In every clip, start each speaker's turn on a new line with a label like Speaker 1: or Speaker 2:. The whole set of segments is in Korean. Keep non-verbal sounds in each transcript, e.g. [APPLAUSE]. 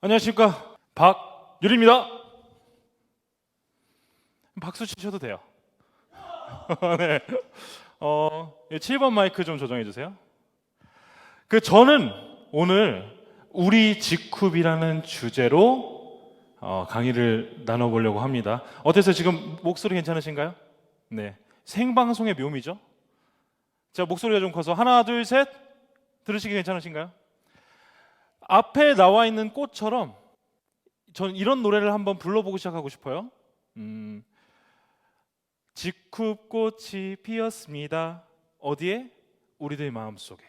Speaker 1: 안녕하십니까 박유리입니다. 박수 치셔도 돼요. [LAUGHS] 네. 어, 7번 마이크 좀 조정해 주세요. 그 저는 오늘 우리 직kup이라는 주제로 어, 강의를 나눠보려고 합니다. 어때서 지금 목소리 괜찮으신가요? 네, 생방송의 묘미죠. 자 목소리가 좀 커서 하나 둘 셋 들으시기 괜찮으신가요? 앞에 나와 있는 꽃처럼 전 이런 노래를 한번 불러보고 시작하고 싶어요. 음, 직kup꽃이 피었습니다. 어디에? 우리들 마음 속에.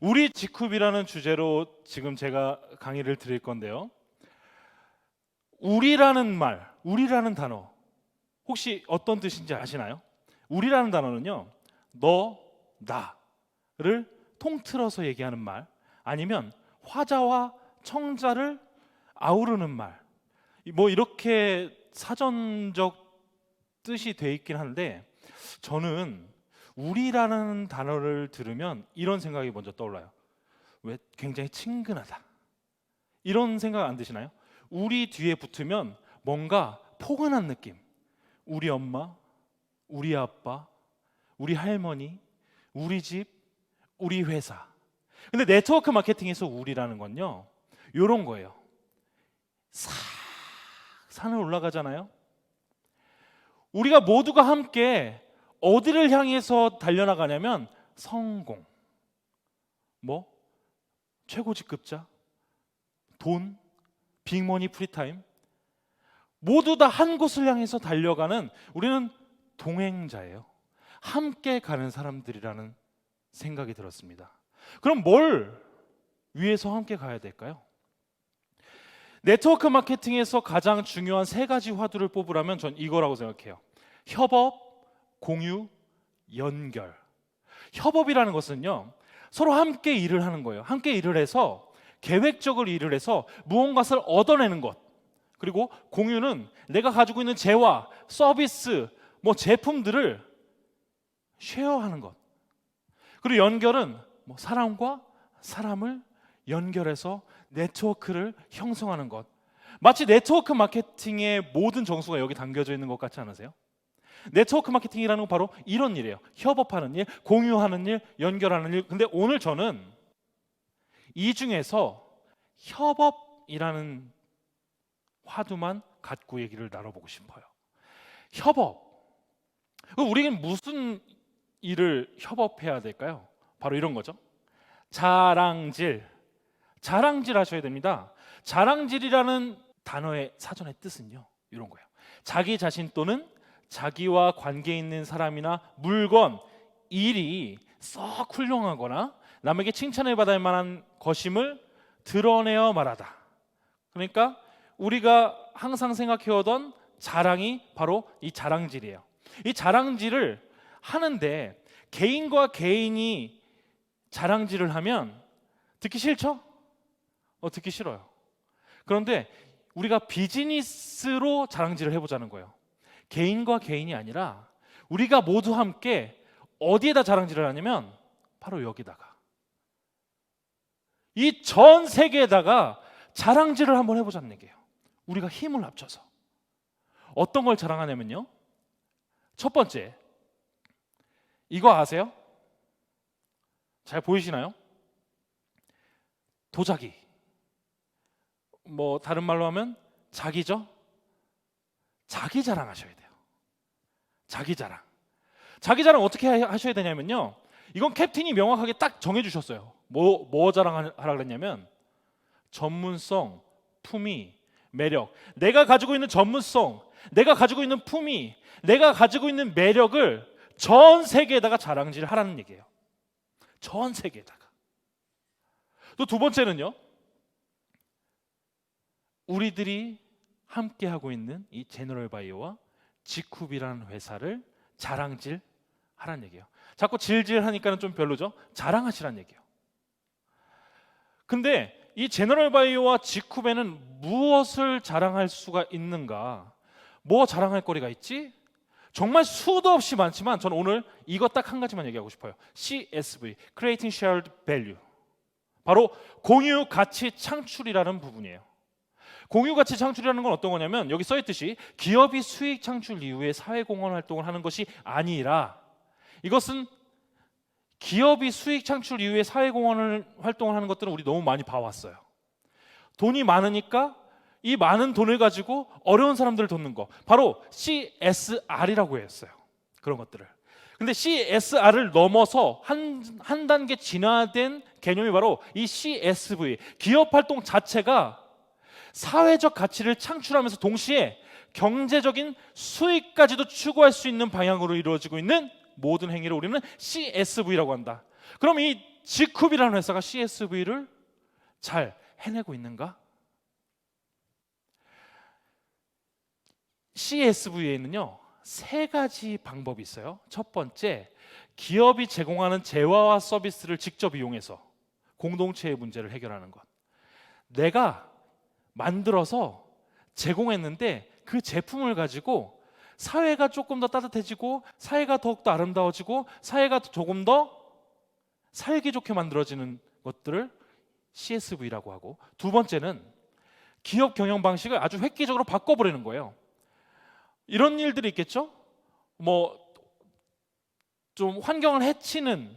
Speaker 1: 우리 직kup이라는 주제로 지금 제가 강의를 드릴 건데요. 우리라는 말, 우리라는 단어 혹시 어떤 뜻인지 아시나요? 우리라는 단어는요, 너, 나를 통틀어서 얘기하는 말, 아니면 화자와 청자를 아우르는 말, 뭐 이렇게 사전적 뜻이 돼 있긴 한데 저는 우리라는 단어를 들으면 이런 생각이 먼저 떠올라요. 왜 굉장히 친근하다. 이런 생각 안 드시나요? 우리 뒤에 붙으면 뭔가 포근한 느낌. 우리 엄마, 우리 아빠, 우리 할머니, 우리 집, 우리 회사. 근데 네트워크 마케팅에서 우리라는 건요. 요런 거예요. 싹 산을 올라가잖아요. 우리가 모두가 함께 어디를 향해서 달려나가냐면 성공, 뭐 최고 직급자, 돈, 빅머니 프리타임 모두 다 한 곳을 향해서 달려가는 우리는 동행자예요. 함께 가는 사람들이라는 생각이 들었습니다. 그럼 뭘 위해서 함께 가야 될까요? 네트워크 마케팅에서 가장 중요한 세 가지 화두를 뽑으라면 전 이거라고 생각해요. 협업, 공유, 연결. 협업이라는 것은요. 서로 함께 일을 하는 거예요. 함께 일을 해서 계획적으로 일을 해서 무언가를 얻어내는 것. 그리고 공유는 내가 가지고 있는 재화, 서비스, 뭐 제품들을 쉐어하는 것. 그리고 연결은 뭐 사람과 사람을 연결해서 네트워크를 형성하는 것. 마치 네트워크 마케팅의 모든 정수가 여기 담겨져 있는 것 같지 않으세요? 네트워크 마케팅이라는 건 바로 이런 일이에요. 협업하는 일, 공유하는 일, 연결하는 일. 근데 오늘 저는 이 중에서 협업이라는 화두만 갖고 얘기를 나눠보고 싶어요. 협업. 우리는 무슨 일을 협업해야 될까요? 바로 이런 거죠. 자랑질. 자랑질 하셔야 됩니다. 자랑질이라는 단어의 사전의 뜻은요. 이런 거예요. 자기 자신 또는 자기와 관계 있는 사람이나 물건, 일이 썩 훌륭하거나 남에게 칭찬을 받을 만한 것임을 드러내어 말하다. 그러니까 우리가 항상 생각해오던 자랑이 바로 이 자랑질이에요. 이 자랑질을 하는데 개인과 개인이 자랑질을 하면 듣기 싫죠? 어, 듣기 싫어요. 그런데 우리가 비즈니스로 자랑질을 해보자는 거예요. 개인과 개인이 아니라 우리가 모두 함께 어디에다 자랑질을 하냐면 바로 여기다가 이 전 세계에다가 자랑질을 한번 해보자는 얘기예요. 우리가 힘을 합쳐서 어떤 걸 자랑하냐면요. 첫 번째 이거 아세요? 잘 보이시나요? 도자기. 뭐 다른 말로 하면 자기죠. 자기 자랑하셔야 돼요. 자기 자랑. 자기 자랑 어떻게 하- 하셔야 되냐면요. 이건 캡틴이 명확하게 딱 정해 주셨어요. 뭐, 뭐 자랑하라 그랬냐면 전문성, 품위, 매력. 내가 가지고 있는 전문성, 내가 가지고 있는 품위, 내가 가지고 있는 매력을 전 세계에다가 자랑질을 하라는 얘기예요. 전 세계에다가. 또 두 번째는요. 우리들이 함께 하고 있는 이 제너럴 바이오와 지쿱이라는 회사를 자랑질 하라는 얘기예요. 자꾸 질질 하니까는 좀 별로죠. 자랑하시라는 얘기예요. 근데 이 제너럴 바이오와 지쿱에는 무엇을 자랑할 수가 있는가? 뭐 자랑할 거리가 있지? 정말 수도 없이 많지만 저는 오늘 이것 딱 한 가지만 얘기하고 싶어요. CSV, Creating Shared Value. 바로 공유 가치 창출이라는 부분이에요. 공유 가치 창출이라는 건 어떤 거냐면 여기 써 있듯이 기업이 수익 창출 이후에 사회 공헌 활동을 하는 것이 아니라 이것은 기업이 수익 창출 이후에 사회 공헌을 활동을 하는 것들은 우리 너무 많이 봐왔어요. 돈이 많으니까 이 많은 돈을 가지고 어려운 사람들을 돕는 거 바로 CSR이라고 했어요. 그런 것들을. 근데 CSR을 넘어서 한, 한 단계 진화된 개념이 바로 이 CSV 기업 활동 자체가 사회적 가치를 창출하면서 동시에 경제적인 수익까지도 추구할 수 있는 방향으로 이루어지고 있는 모든 행위를 우리는 CSV라고 한다. 그럼 이 지쿱이라는 회사가 CSV를 잘 해내고 있는가? CSV에는요 세 가지 방법이 있어요. 첫 번째, 기업이 제공하는 재화와 서비스를 직접 이용해서 공동체의 문제를 해결하는 것. 내가 만들어서 제공했는데 그 제품을 가지고 사회가 조금 더 따뜻해지고 사회가 더욱더 아름다워지고 사회가 조금 더 살기 좋게 만들어지는 것들을 CSV라고 하고 두 번째는 기업 경영 방식을 아주 획기적으로 바꿔버리는 거예요. 이런 일들이 있겠죠? 뭐 좀 환경을 해치는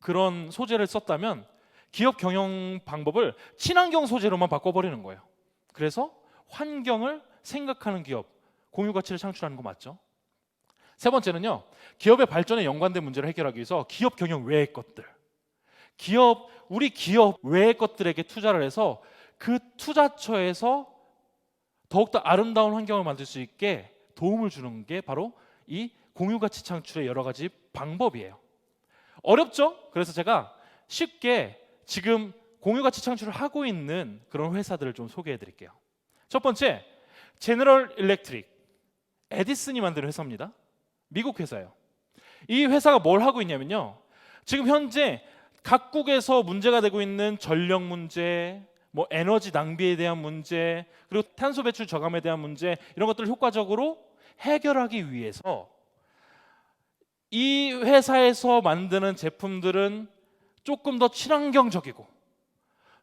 Speaker 1: 그런 소재를 썼다면 기업 경영 방법을 친환경 소재로만 바꿔버리는 거예요. 그래서 환경을 생각하는 기업, 공유 가치를 창출하는 거 맞죠? 세 번째는요, 기업의 발전에 연관된 문제를 해결하기 위해서 기업 경영 외의 것들, 기업 우리 기업 외의 것들에게 투자를 해서 그 투자처에서 더욱더 아름다운 환경을 만들 수 있게 도움을 주는 게 바로 이 공유 가치 창출의 여러 가지 방법이에요. 어렵죠? 그래서 제가 쉽게 지금 공유 가치 창출을 하고 있는 그런 회사들을 좀 소개해 드릴게요. 첫 번째, 제너럴 일렉트릭. 에디슨이 만든 회사입니다. 미국 회사예요. 이 회사가 뭘 하고 있냐면요. 지금 현재 각국에서 문제가 되고 있는 전력 문제, 뭐 에너지 낭비에 대한 문제, 그리고 탄소 배출 저감에 대한 문제 이런 것들을 효과적으로 해결하기 위해서 이 회사에서 만드는 제품들은 조금 더 친환경적이고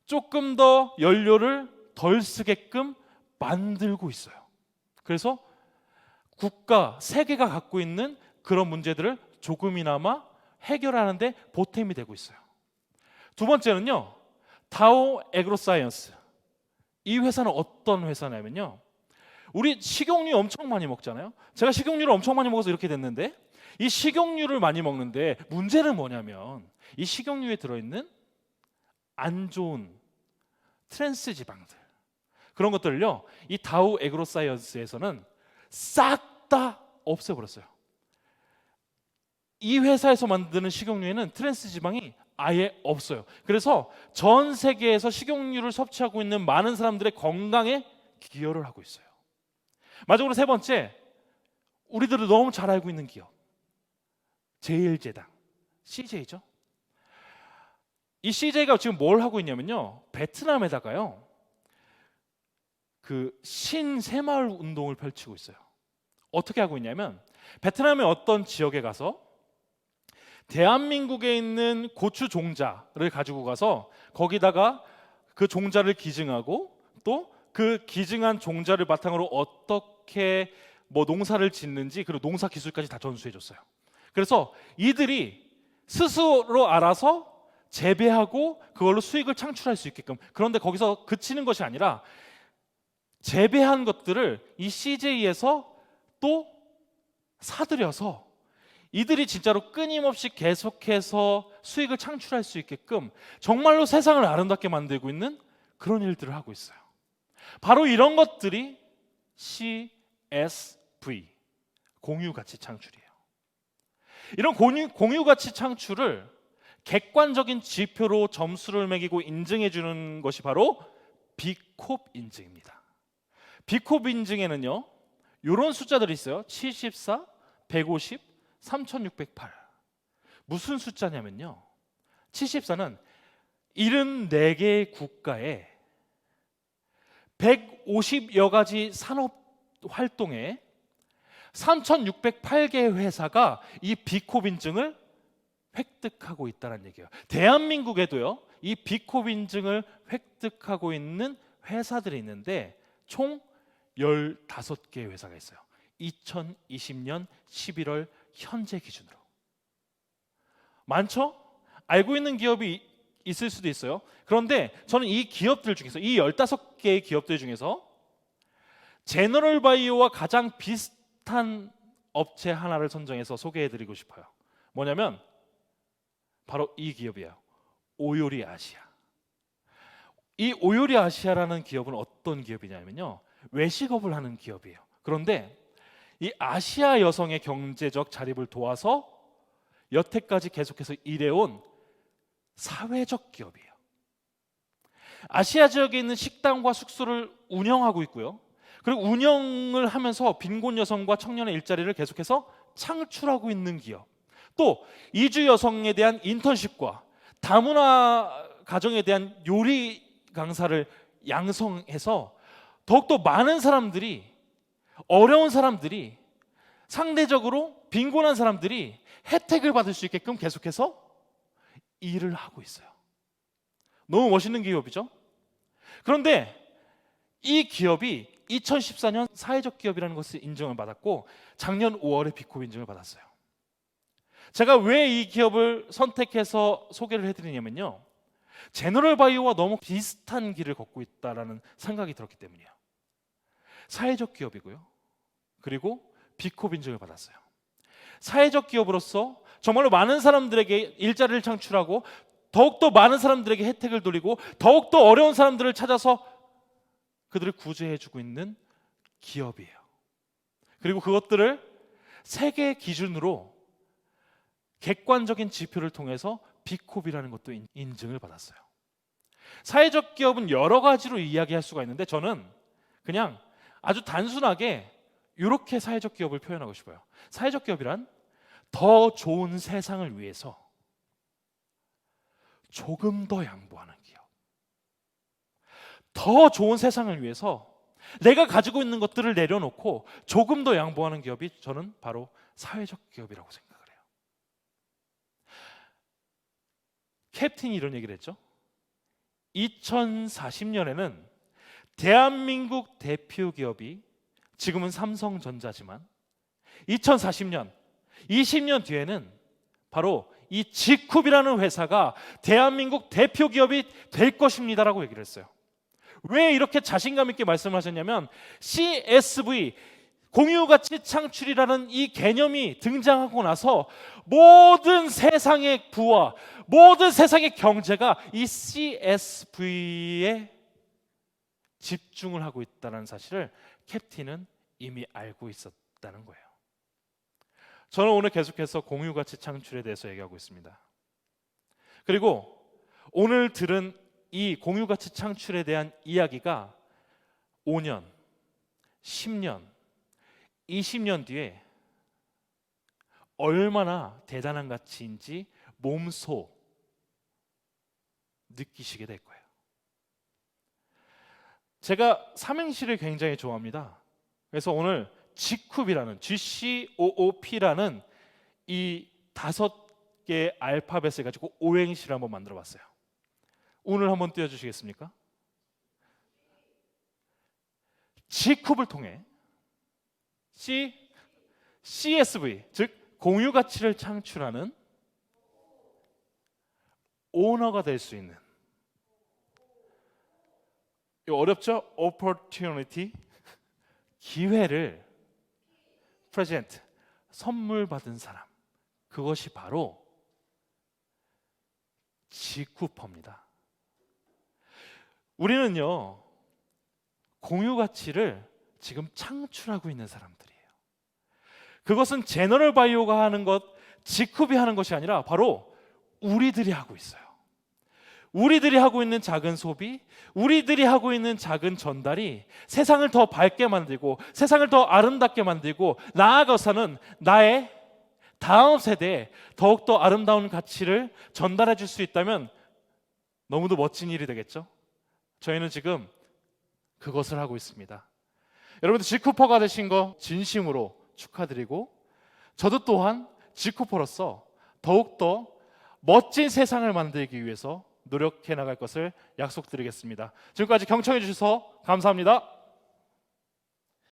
Speaker 1: 조금 더 연료를 덜 쓰게끔 만들고 있어요. 그래서 국가 세계가 갖고 있는 그런 문제들을 조금이나마 해결하는데 보탬이 되고 있어요. 두 번째는요. 다오 에그로사이언스. 이 회사는 어떤 회사냐면요. 우리 식용유 엄청 많이 먹잖아요. 제가 식용유를 엄청 많이 먹어서 이렇게 됐는데 이 식용유를 많이 먹는데 문제는 뭐냐면 이 식용유에 들어있는 안 좋은 트랜스 지방들 그런 것들을요 이 다우 에그로사이언스에서는 싹 다 없애버렸어요. 이 회사에서 만드는 식용유에는 트랜스 지방이 아예 없어요. 그래서 전 세계에서 식용유를 섭취하고 있는 많은 사람들의 건강에 기여를 하고 있어요. 마지막으로 세 번째, 우리들도 너무 잘 알고 있는 기업, 제일제당, CJ죠. 이 CJ가 지금 뭘 하고 있냐면요, 베트남에다가요, 그 신새마을 운동을 펼치고 있어요. 어떻게 하고 있냐면 베트남의 어떤 지역에 가서 대한민국에 있는 고추 종자를 가지고 가서 거기다가 그 종자를 기증하고 또 그 기증한 종자를 바탕으로 어떻게 뭐 농사를 짓는지 그리고 농사 기술까지 다 전수해 줬어요. 그래서 이들이 스스로 알아서 재배하고 그걸로 수익을 창출할 수 있게끔 그런데 거기서 그치는 것이 아니라 재배한 것들을 이 CJ에서 또 사들여서 이들이 진짜로 끊임없이 계속해서 수익을 창출할 수 있게끔 정말로 세상을 아름답게 만들고 있는 그런 일들을 하고 있어요. 바로 이런 것들이 CSV 공유 가치 창출이에요. 이런 공유, 공유 가치 창출을 객관적인 지표로 점수를 매기고 인증해 주는 것이 바로 비콥 인증입니다. 비콥 인증에는요. 이런 숫자들이 있어요. 74, 150, 3608. 무슨 숫자냐면요. 74는 74개의 국가에 150여 가지 산업 활동에 3608개의 회사가 이 비콥 인증을 획득하고 있다는 얘기예요. 대한민국에도요. 이 비콥 인증을 획득하고 있는 회사들이 있는데 총 15개의 회사가 있어요. 2020년 11월 현재 기준으로. 많죠? 알고 있는 기업이 있을 수도 있어요. 그런데 저는 이 기업들 중에서 이 15개의 기업들 중에서 제너럴 바이오와 가장 비슷한 업체 하나를 선정해서 소개해 드리고 싶어요. 뭐냐면 바로 이 기업이에요. 오요리 아시아. 이 오요리 아시아라는 기업은 어떤 기업이냐면요. 외식업을 하는 기업이에요. 그런데 이 아시아 여성의 경제적 자립을 도와서 여태까지 계속해서 일해온 사회적 기업이에요. 아시아 지역에 있는 식당과 숙소를 운영하고 있고요. 그리고 운영을 하면서 빈곤 여성과 청년의 일자리를 계속해서 창출하고 있는 기업. 또 이주 여성에 대한 인턴십과 다문화 가정에 대한 요리 강사를 양성해서 더욱더 많은 사람들이 어려운 사람들이 상대적으로 빈곤한 사람들이 혜택을 받을 수 있게끔 계속해서 일을 하고 있어요. 너무 멋있는 기업이죠? 그런데 이 기업이 2014년 사회적 기업이라는 것을 인정을 받았고 작년 5월에 비코 인증을 받았어요. 제가 왜 이 기업을 선택해서 소개를 해드리냐면요. 제너럴 바이오와 너무 비슷한 길을 걷고 있다라는 생각이 들었기 때문이에요. 사회적 기업이고요. 그리고 비코 인증을 받았어요. 사회적 기업으로서 정말로 많은 사람들에게 일자리를 창출하고 더욱더 많은 사람들에게 혜택을 돌리고 더욱더 어려운 사람들을 찾아서 그들을 구제해 주고 있는 기업이에요. 그리고 그것들을 세계 기준으로 객관적인 지표를 통해서 비콥이라는 것도 인- 인증을 받았어요. 사회적 기업은 여러 가지로 이야기할 수가 있는데 저는 그냥 아주 단순하게 이렇게 사회적 기업을 표현하고 싶어요. 사회적 기업이란 더 좋은 세상을 위해서 조금 더 양보하는 기업. 더 좋은 세상을 위해서 내가 가지고 있는 것들을 내려놓고 조금 더 양보하는 기업이 저는 바로 사회적 기업이라고 생각을 해요. 캡틴이 이런 얘기를 했죠. 2040년에는 대한민국 대표 기업이 지금은 삼성전자지만 2040년 20년 뒤에는 바로 이 지쿱이라는 회사가 대한민국 대표 기업이 될 것입니다라고 얘기를 했어요. 왜 이렇게 자신감 있게 말씀하셨냐면 CSV 공유가치 창출이라는 이 개념이 등장하고 나서 모든 세상의 부와 모든 세상의 경제가 이 CSV에 집중을 하고 있다는 사실을 캡틴은 이미 알고 있었다는 거예요. 저는 오늘 계속해서 공유가치 창출에 대해서 얘기하고 있습니다. 그리고 오늘 들은 이 공유가치 창출에 대한 이야기가 5년, 10년, 20년 뒤에 얼마나 대단한 가치인지 몸소 느끼시게 될 거예요. 제가 삼행시를 굉장히 좋아합니다. 그래서 오늘 G쿱이라는 GCOOP라는 이 다섯 개의 알파벳을 가지고 오행시를 한번 만들어 봤어요. 오늘 한번 띄워 주시겠습니까? G쿱을 통해 C CSV 즉 공유 가치를 창출하는 오너가 될 수 있는 어렵죠? opportunity 기회를 present 선물 받은 사람 그것이 바로 지쿠퍼입니다. 우리는요 공유 가치를 지금 창출하고 있는 사람들이에요. 그것은 제너럴 바이오가 하는 것, 지쿱이 하는 것이 아니라 바로 우리들이 하고 있어요. 우리들이 하고 있는 작은 소비, 우리들이 하고 있는 작은 전달이 세상을 더 밝게 만들고 세상을 더 아름답게 만들고 나아가서는 나의 다음 세대에 더욱더 아름다운 가치를 전달해 줄 수 있다면 너무도 멋진 일이 되겠죠? 저희는 지금 그것을 하고 있습니다. 여러분들 지쿠퍼가 되신 거 진심으로 축하드리고 저도 또한 지쿠퍼로서 더욱더 멋진 세상을 만들기 위해서 노력해 나갈 것을 약속드리겠습니다. 지금까지 경청해 주셔서 감사합니다.